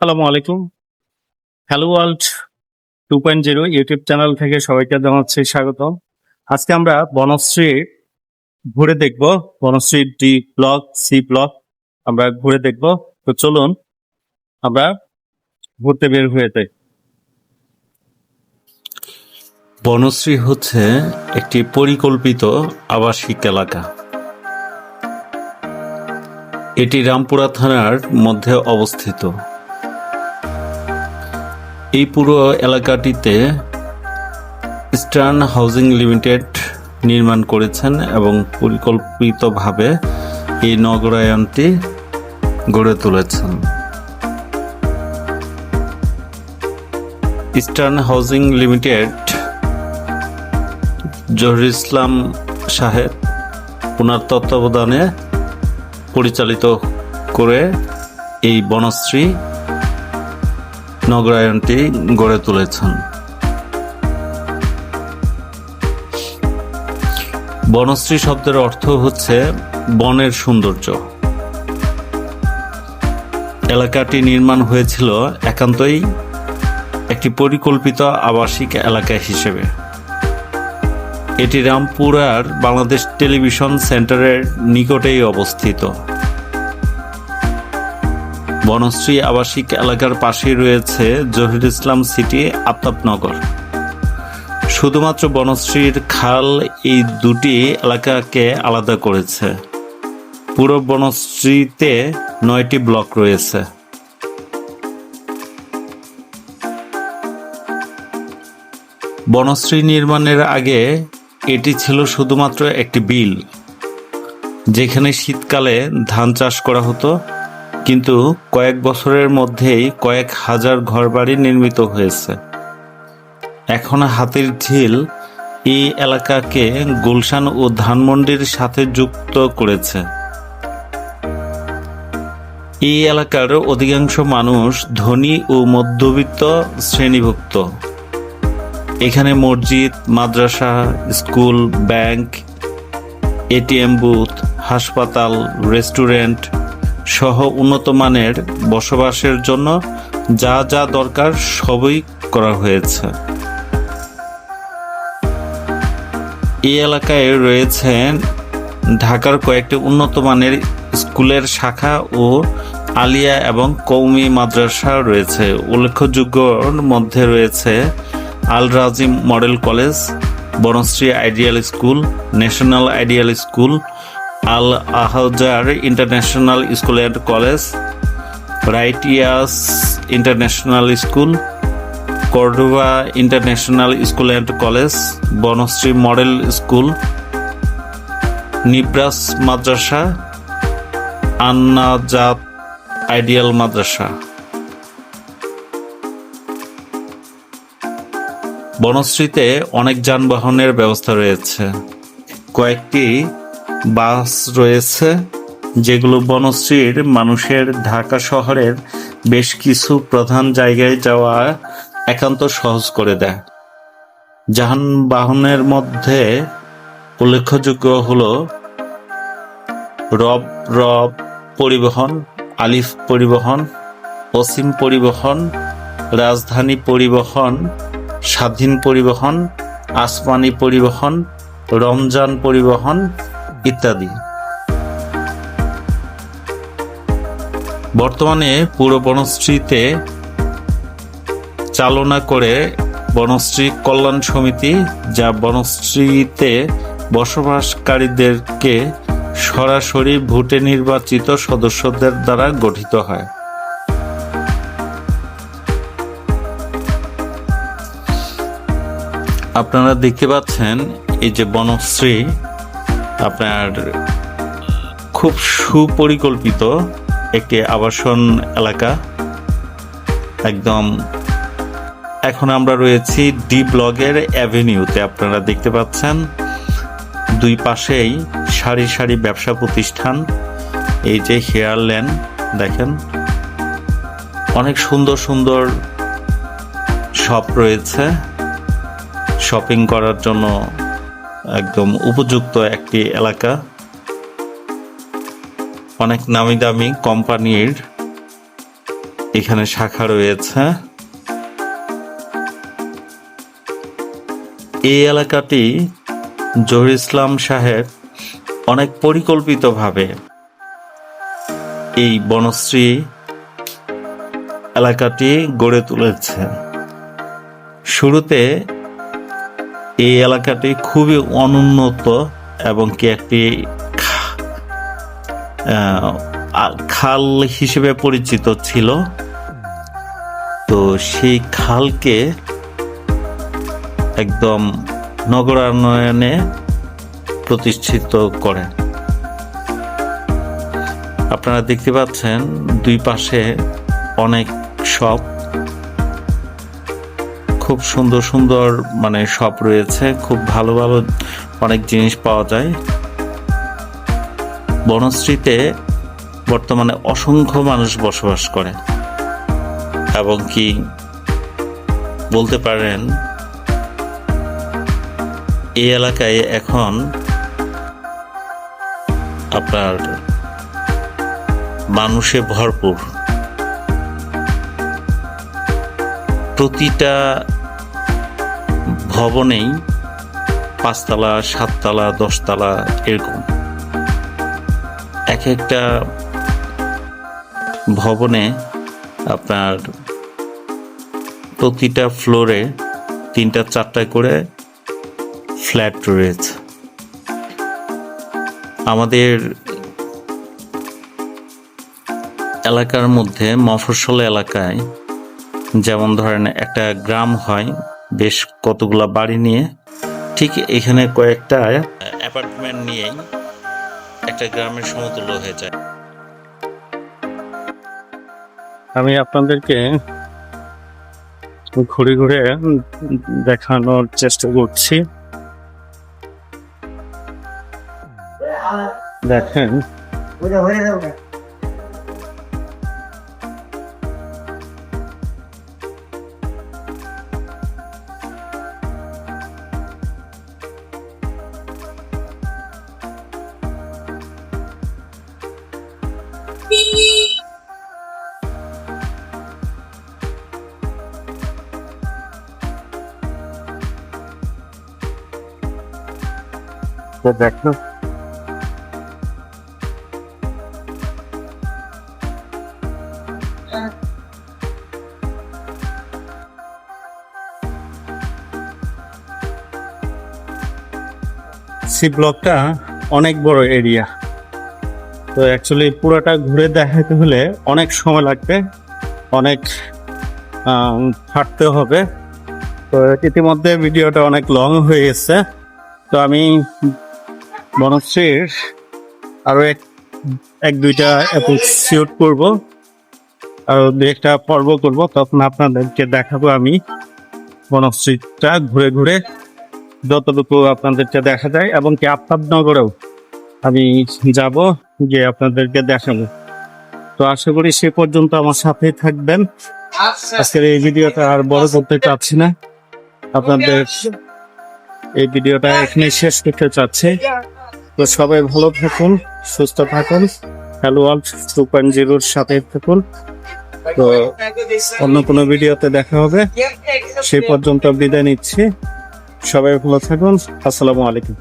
আসসালামু আলাইকুম। Hello world two point zero YouTube channel থেকে সবাইকে জানাচ্ছি স্বাগত আজকে আমরা বনশ্রী ঘুরে দেখব। Banasree D block C block আমরা ঘুরে দেখব। তো চলুন আমরা ঘুরতে বের হয়ে যাই। বনশ্রী হচ্ছে একটি পরিকল্পিত আবাসিক এলাকা। এটি রামপুরা থানার মধ্যে অবস্থিত। এই পুরো এলাকাটিতে ইস্টার্ন হাউজিং লিমিটেড নির্মাণ করেছেন এবং পরিকল্পিতভাবে এই নগরায়নটি গড়ে তুলেছেন। Eastern housing limited Zahir Islam Saheb ওনার তত্ত্বাবধানে পরিচালিত করে এই বনশ্রী নগরায়নটি গড়ে তুলেছেন। বনশ্রী শব্দের অর্থ হচ্ছে বনের সৌন্দর্য। এলাকাটি নির্মাণ হয়েছিল একান্তই একটি পরিকল্পিত আবাসিক এলাকা হিসেবে। এটি রামপুরার বাংলাদেশ টেলিভিশন সেন্টারের নিকটেই অবস্থিত। বনশ্রী আবাসিক এলাকার পাশেই রয়েছে জহির ইসলাম সিটি আফতাবনগর। শুধুমাত্র বনশ্রীর খাল এই দুটি এলাকাকে আলাদা করেছে। পুরো বনশ্রীতে নয়টি ব্লক রয়েছে। বনশ্রী নির্মাণের আগে এটি ছিল শুধুমাত্র একটি বিল, যেখানে শীতকালে ধান চাষ করা হতো। কিন্তু কয়েক বছরের মধ্যেই কয়েক হাজার ঘরবাড়ি নির্মিত হয়েছে। এখন হাতির ঝিল এই এলাকাকে গুলশান ও ধানমন্ডির সাথে যুক্ত করেছে। এই এলাকার অধিকাংশ মানুষ ধনী ও মধ্যবিত্ত শ্রেণীভুক্ত। এখানে মসজিদ, মাদ্রাসা, স্কুল, ব্যাংক, এটিএম বুথ, হাসপাতাল, রেস্টুরেন্ট সহ উন্নত মানের বসবাসের জন্য যা যা দরকার সবই করা হয়েছে। এই এলাকায় রয়েছে ঢাকার কয়েকটি উন্নত মানের স্কুলের শাখা ও আলিয়া এবং কৌমি মাদ্রাসা রয়েছে। উল্লেখযোগ্যর মধ্যে রয়েছে Al Rajim model college, Banasree ideal school, national ideal school Al Azhar international school and college, righteous international school, Cordova international school and college, Banasree model school, Nibras Madrasa Annajat ideal Madrasa. বনশ্রীতে অনেক যানবাহনের ব্যবস্থা রয়েছে। কয়েকটি বাস রয়েছে, যেগুলো বনশ্রীর মানুষের ঢাকা শহরের বেশ কিছু প্রধান জায়গায় যাওয়া একান্ত সহজ করে দেয়। যানবাহনের মধ্যে উল্লেখযোগ্য হল রব রব পরিবহন, আলিফ পরিবহন, অসীম পরিবহন, রাজধানী পরিবহন, স্বাধীন পরিবহন, আসমানি পরিবহন, রমজান পরিবহন ইত্যাদি। বর্তমানে পুরো বনশ্রীতে চালনা করে বনশ্রী কল্যাণ সমিতি, যা বনশ্রীতে বসবাসকারীদেরকে সরাসরি ভোটে নির্বাচিত সদস্যদের দ্বারা গঠিত হয়। আপনারা দেখতে পাচ্ছেন, এই যে বনশ্রী আপনার খুব সুপরিকল্পিত একটি আবাসন এলাকা। একদম এখন আমরা রয়েছি ডি ব্লগের অ্যাভিনিউতে, আপনারা দেখতে পাচ্ছেন। দুই পাশেই সারি সারি ব্যবসা প্রতিষ্ঠান, এই যে হেয়ার ল্যান্ড, দেখেন। অনেক সুন্দর সুন্দর শপ রয়েছে। শপিং করার জন্য একদম উপযুক্ত একটি এলাকা। অনেক নামি দামি কোম্পানির এখানে শাখা রয়েছে। এই এলাকাটি জহির ইসলাম সাহেব অনেক পরিকল্পিতভাবে এই বনশ্রী এলাকাটি গড়ে তুলেছে। শুরুতে এই এলাকাটি খুবই অনুন্নত এবং কি একটি খাল হিসেবে পরিচিত ছিল। তো সেই খালকে একদম নগরায়নে প্রতিষ্ঠিত করে। আপনারা দেখতে পাচ্ছেন দুই পাশে অনেক শপ। খুব সুন্দর সুন্দর মানে শপ রয়েছে। খুব ভালো ভালো অনেক জিনিস পাওয়া যায়। বনশ্রীতে বর্তমানে অসংখ্য মানুষ বসবাস করে। এবং কি বলতে পারেন, এই এলাকায় এখন আপনার মানুষে ভরপুর। প্রতিটা ভবনেই পাঁচতলা, সাততলা, দশতলা এরকম। এক একটা ভবনে আপনার প্রতিটা ফ্লোরে তিনটা, চারটা করে ফ্ল্যাট রয়েছে। আমাদের এলাকার মধ্যে মফস্বল এলাকায় যেমন ধরেন একটা গ্রাম হয় বেশ কতগুলা বাড়ি নিয়ে। ঠিক এখানে কয়েকটা অ্যাপার্টমেন্ট নিয়েই একটা গ্রামের সমতুল্য হয়ে যায়। আমি আপনাদেরকে ঘুরে ঘুরে দেখানোর চেষ্টা করছি। দেখেন। দেখো সি ব্লকটা অনেক বড় এরিয়া। তো অ্যাকচুয়ালি পুরোটা ঘুরে দেখাতে হলে অনেক সময় লাগবে, অনেক হাঁটতে হবে। তো ইতিমধ্যে ভিডিওটা অনেক লং হয়ে গেছে। তো আমি বনশ্রীর আরও এক এক দুইটা এপিসোড করব, আর দু একটা পর্ব করব, তখন আপনাদেরকে দেখাবো আমি বনশ্রীটা ঘুরে ঘুরে যতটুকু আপনাদেরকে দেখা যায়, এবং কি আফতাবনগরেও আমি যাব। গিয়ে আপনাদেরকে দেখাবো। তো আশা করি সে পর্যন্ত আমার সাথেই থাকবেন। আজকের এই ভিডিওটা আর বড় করতে চাচ্ছি না। আপনাদের এই ভিডিওটা এখানে শেষ করতে চাচ্ছি। তো সবাই ভালো থাকুন সুস্থ থাকুন হ্যালো ওয়ার্ল্ড টু পয়েন্ট জিরোর সাথে থাকুন। তো অন্য কোনো ভিডিওতে দেখা হবে। সেই পর্যন্ত বিদায় নিচ্ছি। সবাই ভালো থাকুন। আসসালামু আলাইকুম।